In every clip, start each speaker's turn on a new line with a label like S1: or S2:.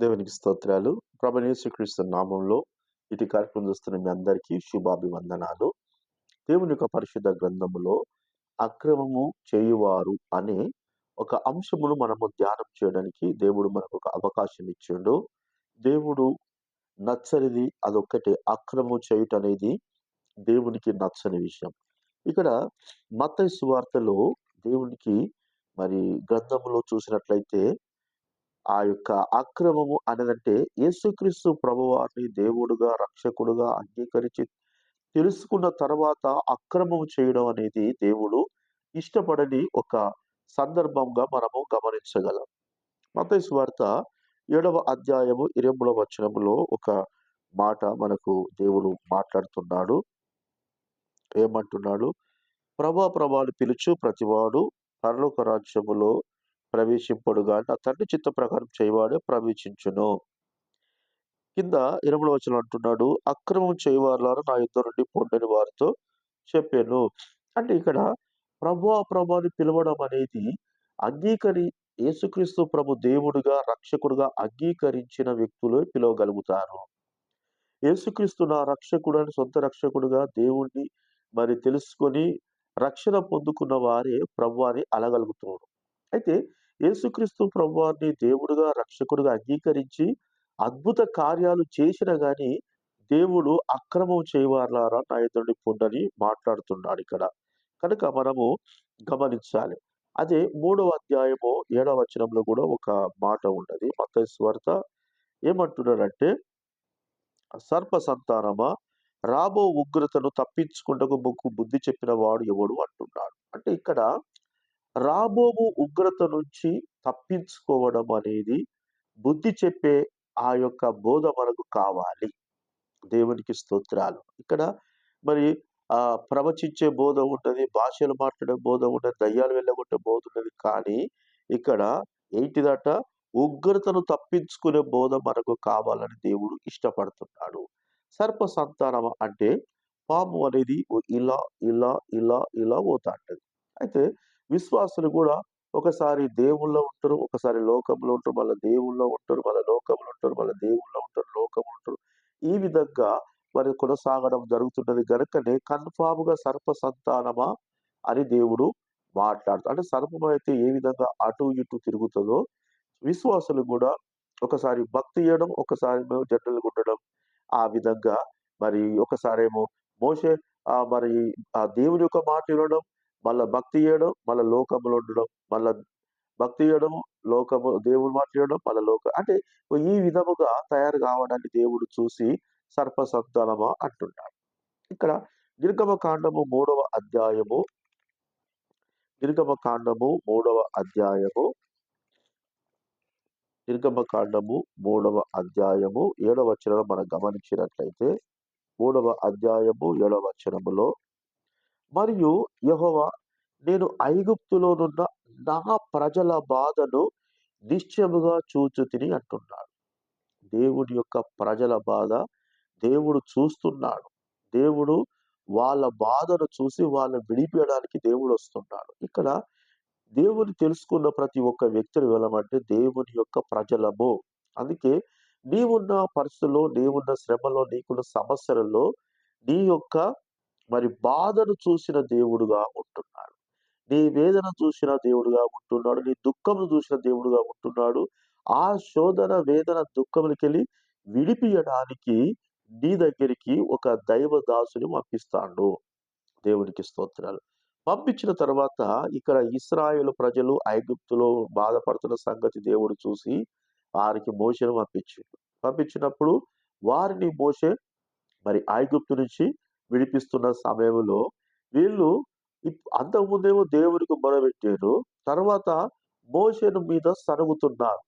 S1: దేవునికి స్తోత్రాలు. ప్రభనేశ్వరకృష్ణ నామంలో ఇటు కార్యక్రమం చూస్తున్న మీ అందరికీ శుభాభివందనాలు. దేవుని యొక్క పరిశుద్ధ గ్రంథములో అక్రమము చేయువారు అనే ఒక అంశమును మనము ధ్యానం చేయడానికి దేవుడు మనకు ఒక అవకాశం ఇచ్చిండు. దేవుడు నచ్చనిది అదొక్కటే. అక్రమం చేయుట అనేది దేవునికి నచ్చని విషయం. ఇక్కడ మత సువార్తలో దేవునికి మరి గ్రంథములో చూసినట్లయితే ఆ యొక్క అక్రమము అనేదంటే యేసుక్రీస్తు ప్రభువారిని దేవుడుగా రక్షకుడుగా అంగీకరించి తెలుసుకున్న తర్వాత అక్రమం చేయడం అనేది దేవుడు ఇష్టపడని ఒక సందర్భంగా మనము గమనించగలం. మత్తయి వార్త ఏడవ అధ్యాయము ఇరవై వచనములో ఒక మాట మనకు దేవుడు మాట్లాడుతున్నాడు. ఏమంటున్నాడు? ప్రభా ప్రభాని పిలుచు ప్రతివాడు పరలోక రాజ్యములో ప్రవేశింపడుగా నా తండ్రి చిత్త ప్రకారం చేయవాడే ప్రవేశించును. కింద ఇరవై వచనం అంటున్నాడు అక్రమం చేయవారులారా నా యుద్ధ నుండి పొండని వారితో చెప్పాను. అంటే ఇక్కడ ప్రభు ప్రభాని పిలవడం అనేది అంగీకరి యేసుక్రీస్తు ప్రభు దేవుడుగా రక్షకుడుగా అంగీకరించిన వ్యక్తులు పిలవగలుగుతారు. యేసుక్రీస్తు నా రక్షకుడు అని సొంత రక్షకుడుగా దేవుణ్ణి మరి తెలుసుకొని రక్షణ పొందుకున్న వారే ప్రభు అని అనగలుగుతున్నారు అయితే యేసుక్రీస్తు ప్రభువాన్ని దేవుడుగా రక్షకుడుగా అంగీకరించి అద్భుత కార్యాలు చేసిన గాని దేవుడు అక్రమం చేయవారులారా నా ఎదురుని పొందని మాట్లాడుతున్నాడు ఇక్కడ. కనుక మనము గమనించాలి. అదే మూడవ అధ్యాయము ఏడవ వచనంలో కూడా ఒక మాట ఉన్నది. మత స్వార్త ఏమంటున్నాడంటే సర్ప సంతానమా రాబో ఉగ్రతను తప్పించుకుంటకు ముక్కు బుద్ధి చెప్పిన వాడు ఎవడు అంటున్నాడు. అంటే ఇక్కడ రాబోవు ఉగ్రత నుంచి తప్పించుకోవడం అనేది బుద్ధి చెప్పే ఆ యొక్క బోధ మనకు కావాలి. దేవునికి స్తోత్రాలు. ఇక్కడ మరి ఆ ప్రవచించే బోధ ఉంటుంది భాషలు మాట్లాడే బోధ ఉంటుంది దయ్యాలు వెళ్ళగొట్టే బోధ ఉంటుంది కానీ ఇక్కడ ఏంటిదట? ఉగ్రతను తప్పించుకునే బోధ మనకు కావాలని దేవుడు ఇష్టపడుతున్నాడు. సర్ప సంతానం అంటే పాము అనేది ఇలా ఇలా ఇలా ఇలా పోతా ఉంటుంది అయితే విశ్వాసులు కూడా ఒకసారి దేవుల్లో ఉంటారు ఒకసారి లోకంలో ఉంటారు మళ్ళీ దేవుల్లో ఉంటారు మళ్ళీ లోకంలో ఉంటారు మళ్ళీ దేవుల్లో ఉంటారు లోకంలో ఉంటారు. ఈ విధంగా మరి కొనసాగడం జరుగుతున్నది గనుకనే కన్ఫామ్గా సర్ప సంతానమా అని దేవుడు మాట్లాడుతాడు అంటే సర్పం అయితే ఏ విధంగా అటు ఇటు తిరుగుతుందో విశ్వాసులు కూడా ఒకసారి భక్తి చేయడం ఒకసారి జనరల్గా ఉండడం ఆ విధంగా మరి ఒకసారేమో మోసే మరి ఆ దేవుని యొక్క మాట వినడం మళ్ళా భక్తి చేయడం మళ్ళీ లోకంలో ఉండడం మళ్ళీ భక్తి చేయడం లోకము దేవుడు మాట్లాడడం మళ్ళీ లోక అంటే ఈ విధముగా తయారు కావడాన్ని దేవుడు చూసి సర్ప సంతానమా అంటున్నాడు. ఇక్కడ నిర్గమ కాండము మూడవ అధ్యాయము నిర్గమ కాండము మూడవ అధ్యాయము నిర్గమ కాండము మూడవ అధ్యాయము ఏడవ వచనం మనం గమనించినట్లయితే మూడవ అధ్యాయము ఏడవ వచనములో మరియు యహోవ నేను ఐగుప్తులోనున్న నా ప్రజల బాధను నిశ్చయముగా చూచు తిని అంటున్నాడు. దేవుడి యొక్క ప్రజల బాధ దేవుడు చూస్తున్నాడు. దేవుడు వాళ్ళ బాధను చూసి వాళ్ళని విడిపించడానికి దేవుడు వస్తున్నాడు. ఇక్కడ దేవుని తెలుసుకున్న ప్రతి ఒక్క వ్యక్తిని వెళ్ళమంటే దేవుని యొక్క ప్రజలము. అందుకే నీవున్న పరిస్థితుల్లో నీవున్న శ్రమలో నీకున్న సమస్యలలో నీ యొక్క మరి బాధను చూసిన దేవుడుగా ఉంటున్నాడు. నీ వేదన చూసిన దేవుడుగా ఉంటున్నాడు. నీ దుఃఖమును చూసిన దేవుడుగా ఉంటున్నాడు. ఆ శోధన వేదన దుఃఖములకెళ్ళి విడిపియడానికి నీ దగ్గరికి ఒక దైవ దాసుని పంపిస్తాడు. దేవునికి స్తోత్రాలు. పంపించిన తర్వాత ఇక్కడ ఇస్రాయేల్ ప్రజలు ఐగుప్తులో బాధపడుతున్న సంగతి దేవుడు చూసి వారికి మోసను పంపించిండు. పంపించినప్పుడు వారిని మోసే మరి ఐగుప్తు నుంచి విడిపిస్తున్న సమయంలో వీళ్ళు అంతకుముందేమో దేవునికి మొరబెట్టారు తర్వాత మోషను మీద సరుగుతున్నారు.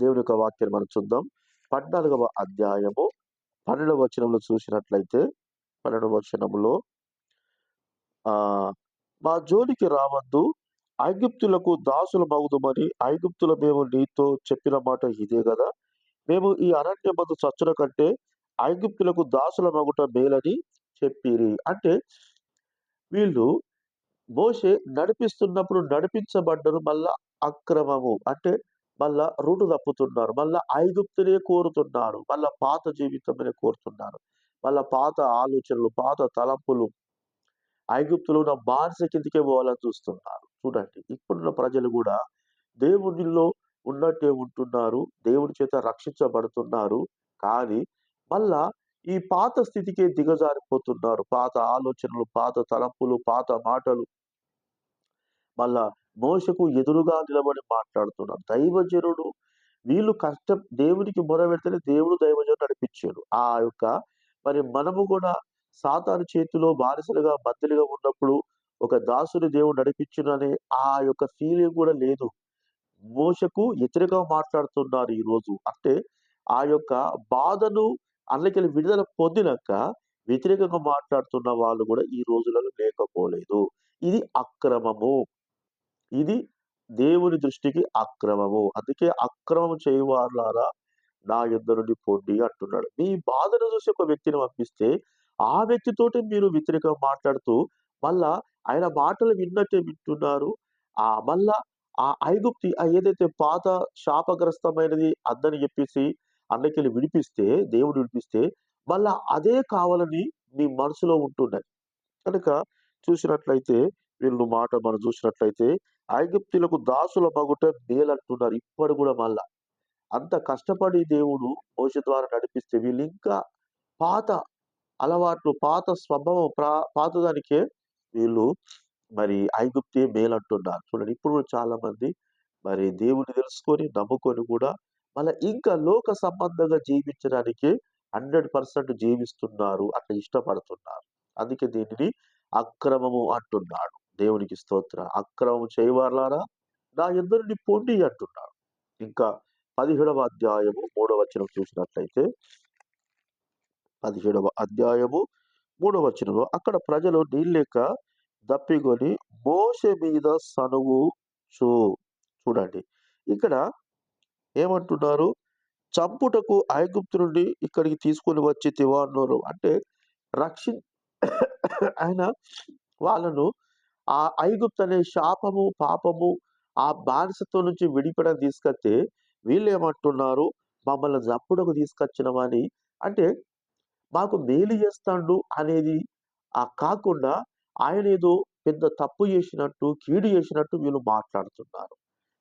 S1: దేవుని యొక్క వాక్యం మనం చూద్దాం. పద్నాలుగవ అధ్యాయము పన్నెండవ వచనంలో చూసినట్లయితే పన్నెండవ వచనంలో ఆ మా జోలికి రావద్దు. ఐగుప్తులకు దాసుల మగుదుమని ఐగుప్తుల మేము నీతో చెప్పిన మాట ఇదే కదా. మేము ఈ అరణ్య మందు చచ్చుల కంటే ఐగుప్తులకు దాసుల మగుట మేలని చెప్పిరి. అంటే వీళ్ళు మోసే నడిపిస్తున్నప్పుడు నడిపించబడ్డరు మళ్ళా అక్రమము. అంటే మళ్ళా రూటు తప్పుతున్నారు. మళ్ళా ఐగుప్తునే కోరుతున్నారు. మళ్ళా పాత జీవితమనే కోరుతున్నారు. మళ్ళా పాత ఆలోచనలు పాత తలంపులు ఐగుప్తులు ఉన్న బానిస కిందికే పోవాలని చూస్తున్నారు. చూడండి ఇప్పుడున్న ప్రజలు కూడా దేవునిలో ఉన్నట్టే ఉంటున్నారు. దేవుడి చేత రక్షించబడుతున్నారు. కానీ మళ్ళా ఈ పాత స్థితికే దిగజారిపోతున్నారు. పాత ఆలోచనలు పాత తలంపులు పాత మాటలు. మళ్ళా మోసకు ఎదురుగా నిలబడి మాట్లాడుతున్నారు దైవజనుడు వీళ్ళు కష్టం దేవునికి మొరబెడితేనే దేవుడు దైవజనుడు నడిపించాడు. ఆ యొక్క మరి మనము కూడా సాతాను చేతిలో బానిసలుగా బద్దలుగా ఉన్నప్పుడు ఒక దాసుని దేవుడు నడిపించుననే ఆ యొక్క ఫీలింగ్ కూడా లేదు. మోసకు వ్యతిరేకంగా మాట్లాడుతున్నారు ఈ రోజు అంటే ఆ యొక్క బాధను అందుకెళ్ళి విడుదల పొందినాక వ్యతిరేకంగా మాట్లాడుతున్న వాళ్ళు కూడా ఈ రోజులలో లేకపోలేదు. ఇది అక్రమము. ఇది దేవుని దృష్టికి అక్రమము. అందుకే అక్రమం చేయవారులారా నా యుద్ధ నుండి పొండి అంటున్నాడు. మీ బాధను చూసి ఒక వ్యక్తిని పంపిస్తే ఆ వ్యక్తితోటి మీరు వ్యతిరేకంగా మాట్లాడుతూ మళ్ళా ఆయన మాటలు విన్నట్టే వింటున్నారు. ఆ మళ్ళా ఆ ఐగుప్తి ఆ ఏదైతే పాత శాపగ్రస్తమైనది అందని చెప్పేసి అన్నకెళ్ళి విడిపిస్తే దేవుడు విడిపిస్తే మళ్ళా అదే కావాలని నీ మనసులో ఉంటున్నాయి కనుక చూసినట్లయితే వీళ్ళు మాట మనం చూసినట్లయితే ఐగుప్తులకు దాసుల మగుట మేలంటున్నారు ఇప్పుడు కూడా మళ్ళా. అంత కష్టపడి దేవుడు మోస ద్వారా నడిపిస్తే వీళ్ళు ఇంకా పాత అలవాట్లు పాత స్వభావం ప్రా పాతదానికే వీళ్ళు మరి ఐగుప్తే మేలంటున్నారు. చూడండి ఇప్పుడు కూడా చాలా మంది మరి దేవుడిని తెలుసుకొని నమ్ముకొని కూడా మళ్ళీ ఇంకా లోక సంబంధంగా జీవించడానికి హండ్రెడ్ పర్సెంట్ జీవిస్తున్నారు. అట్లా ఇష్టపడుతున్నారు. అందుకే దీనిని అక్రమము అంటున్నాడు. దేవునికి స్తోత్ర. అక్రమం చేయవారులారా? నా ఇద్దరిని పొండి అంటున్నాడు. ఇంకా పదిహేడవ అధ్యాయము మూడవ వచనం చూసినట్లయితే పదిహేడవ అధ్యాయము మూడవ వచనంలో అక్కడ ప్రజలు నీళ్ళెక్క దప్పికొని మోస మీద సనువు చూ చూడండి. ఇక్కడ ఏమంటున్నారు? చంపుటకు ఐగుప్తు నుండి ఇక్కడికి తీసుకొని వచ్చి తివాన్నోరు అంటే రక్షి ఆయన వాళ్ళను ఆ ఐగుప్తు అనే శాపము పాపము ఆ బానిసత్వం నుంచి విడిపడం తీసుకొస్తే వీళ్ళు ఏమంటున్నారు మమ్మల్ని చంపుటకు తీసుకొచ్చినవని. అంటే మాకు మేలు చేస్తాడు అనేది ఆ కాకుండా ఆయన ఏదో పెద్ద తప్పు చేసినట్టు కీడు చేసినట్టు వీళ్ళు మాట్లాడుతున్నారు.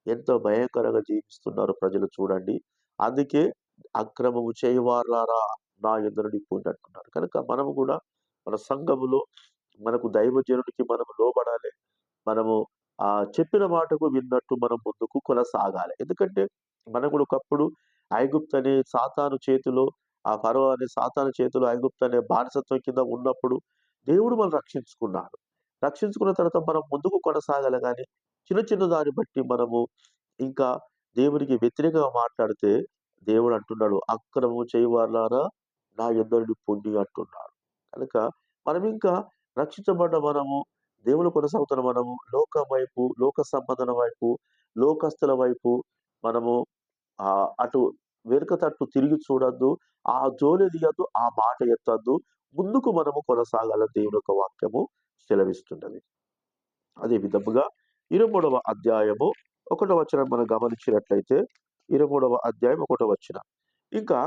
S1: ఎంతో భయంకరంగా జీవిస్తున్నారు ప్రజలు చూడండి. అందుకే అక్రమము చేయవారారా నా ఎదురుని పోండి అంటున్నారు. కనుక మనము కూడా మన సంఘములో మనకు దైవజనుడికి మనం లోబడాలి. మనము ఆ చెప్పిన మాటకు విన్నట్టు మనం ముందుకు కొనసాగాలి. ఎందుకంటే మనం కూడా ఒకప్పుడు ఐగుప్తు అనే సాతాను చేతిలో ఆ పర్వ అనే సాతాను చేతిలో ఐగుప్తు అనే బానిసత్వం కింద ఉన్నప్పుడు దేవుడు మనం రక్షించుకున్నాడు. రక్షించుకున్న తర్వాత మనం ముందుకు కొనసాగాలి. కానీ చిన్న చిన్న దాన్ని బట్టి మనము ఇంకా దేవునికి వ్యతిరేకంగా మాట్లాడితే దేవుడు అంటున్నాడు అక్రమము చేయవారులారా? నా ఎందరిని పొండి అంటున్నాడు. కనుక మనం ఇంకా రక్షించబడ్డ మనము దేవుడు కొనసాగుతున్న మనము లోకం వైపు లోక సంపదన వైపు లోకస్తుల వైపు మనము ఆ అటు వెనుక తట్టు తిరిగి చూడద్దు ఆ జోలి తీయద్దు ఆ మాట ఎత్తద్దు. ముందుకు మనము కొనసాగాల దేవుని యొక్క వాక్యము సెలవిస్తున్నది. అదే విధముగా ఇరుమూడవ అధ్యాయము ఒకటో వచ్చిన మనం గమనించినట్లయితే ఇరుమూడవ అధ్యాయం ఒకటో వచ్చిన ఇంకా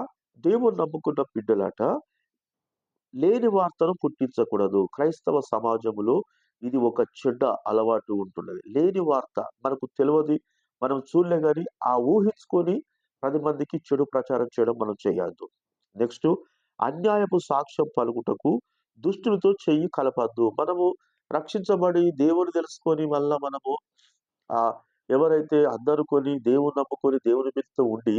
S1: దేవుని నమ్ముకున్న బిడ్డలాట లేని వార్తను పుట్టించకూడదు. క్రైస్తవ సమాజంలో ఇది ఒక చెడ్డ అలవాటు ఉంటున్నది. లేని వార్త మనకు తెలియదు మనం చూడలే కానీ ఆ ఊహించుకొని పది మందికి చెడు ప్రచారం చేయడం మనం చేయొద్దు. నెక్స్ట్ అన్యాయపు సాక్ష్యం పలుకుటకు దుష్టులతో చెయ్యి కలపద్దు. మనము రక్షించబడి దేవుని తెలుసుకొని మళ్ళా మనము ఆ ఎవరైతే అందరుకొని దేవుని నమ్ముకొని దేవుని బిడ్డతో ఉండి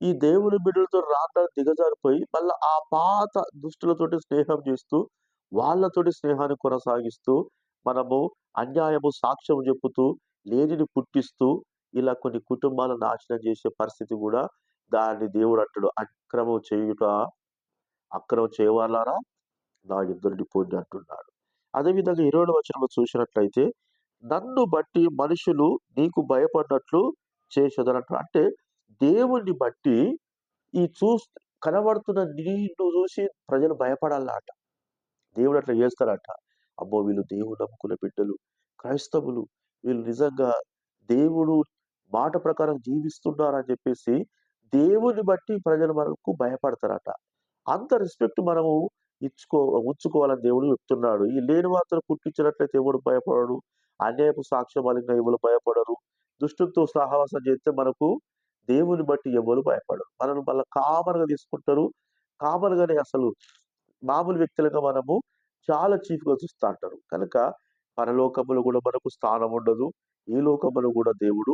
S1: ఈ దేవుని బిడ్డలతో రాట దిగజారిపోయి మళ్ళీ ఆ పాత దుష్టులతోటి స్నేహం చేస్తూ వాళ్ళతోటి స్నేహాన్ని కొనసాగిస్తూ మనము అన్యాయము సాక్ష్యం చెప్పుతూ లేనిని పుట్టిస్తూ ఇలా కొన్ని కుటుంబాలను నాశనం చేసే పరిస్థితి కూడా దాన్ని దేవుడు అంటాడు. అక్రమం చేయుట అక్రమం చేయవాలారా నా ఇద్దరిని పోండి అంటున్నాడు. అదేవిధంగా ఇరవై వచనంలో చూసినట్లయితే నన్ను బట్టి మనుషులు నీకు భయపడినట్లు చేసేదనంట. అంటే దేవుణ్ణి బట్టి ఈ చూ కనబడుతున్న నీళ్ళు చూసి ప్రజలు భయపడాలట. దేవుడు అట్లా చేస్తారట అమ్మో వీళ్ళు దేవుడు నమ్ముకున్న బిడ్డలు క్రైస్తవులు వీళ్ళు నిజంగా దేవుడు మాట ప్రకారం జీవిస్తున్నారని చెప్పేసి దేవుని బట్టి ప్రజలు మనకు భయపడతారట. అంత రెస్పెక్ట్ మనము ఇచ్చుకో ఉంచుకోవాలని దేవుడు చెప్తున్నాడు. ఈ లేని మాత్రం పుట్టించినట్లయితే ఎవడు భయపడడు? అన్యాయపు సాక్ష్యమాలిన ఎవరు భయపడరు? దుష్టులతో సహవాసం చేస్తే మనకు దేవుని బట్టి ఎవరు భయపడరు? మనల్ని మళ్ళీ కామన్గా తీసుకుంటారు. కామన్గానే అసలు మామూలు వ్యక్తులుగా మనము చాలా చీఫ్గా చూస్తూ అంటారు కనుక పరలోకములు కూడా మనకు స్థానం ఉండదు. ఈ లోకములు కూడా దేవుడు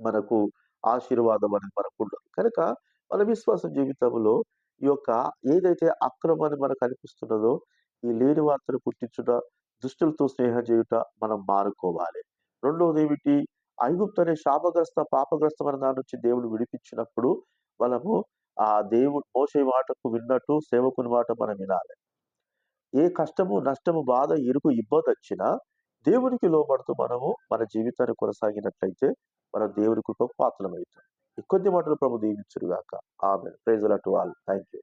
S1: మనకు ఆశీర్వాదం అనేది మనకు ఉండదు. కనుక మన విశ్వాస జీవితంలో ఈ యొక్క ఏదైతే అక్రమాన్ని మనకు అనిపిస్తున్నదో ఈ లేని వార్తను పుట్టించుట దుష్టులతో స్నేహం చేయుట మనం మారుకోవాలి. రెండవది ఏమిటి? ఐగుప్తు అనే శాపగ్రస్త పాపగ్రస్తమైన దాని నుంచి దేవుడు విడిపించినప్పుడు మనము ఆ దేవుడు మోసే మాటకు విన్నట్టు సేవకుని మాట మనం వినాలి. ఏ కష్టము నష్టము బాధ ఇరుకు ఇబ్బంది వచ్చినా దేవునికి లోబడుతూ మనము మన జీవితాన్ని కొనసాగినట్లయితే మనం దేవుని కృపకు పాత్రమవుతాం. కొద్ది మాటలు ప్రభు దీవించుగాక ఆమె ప్రైజులటు వాళ్ళు. Thank you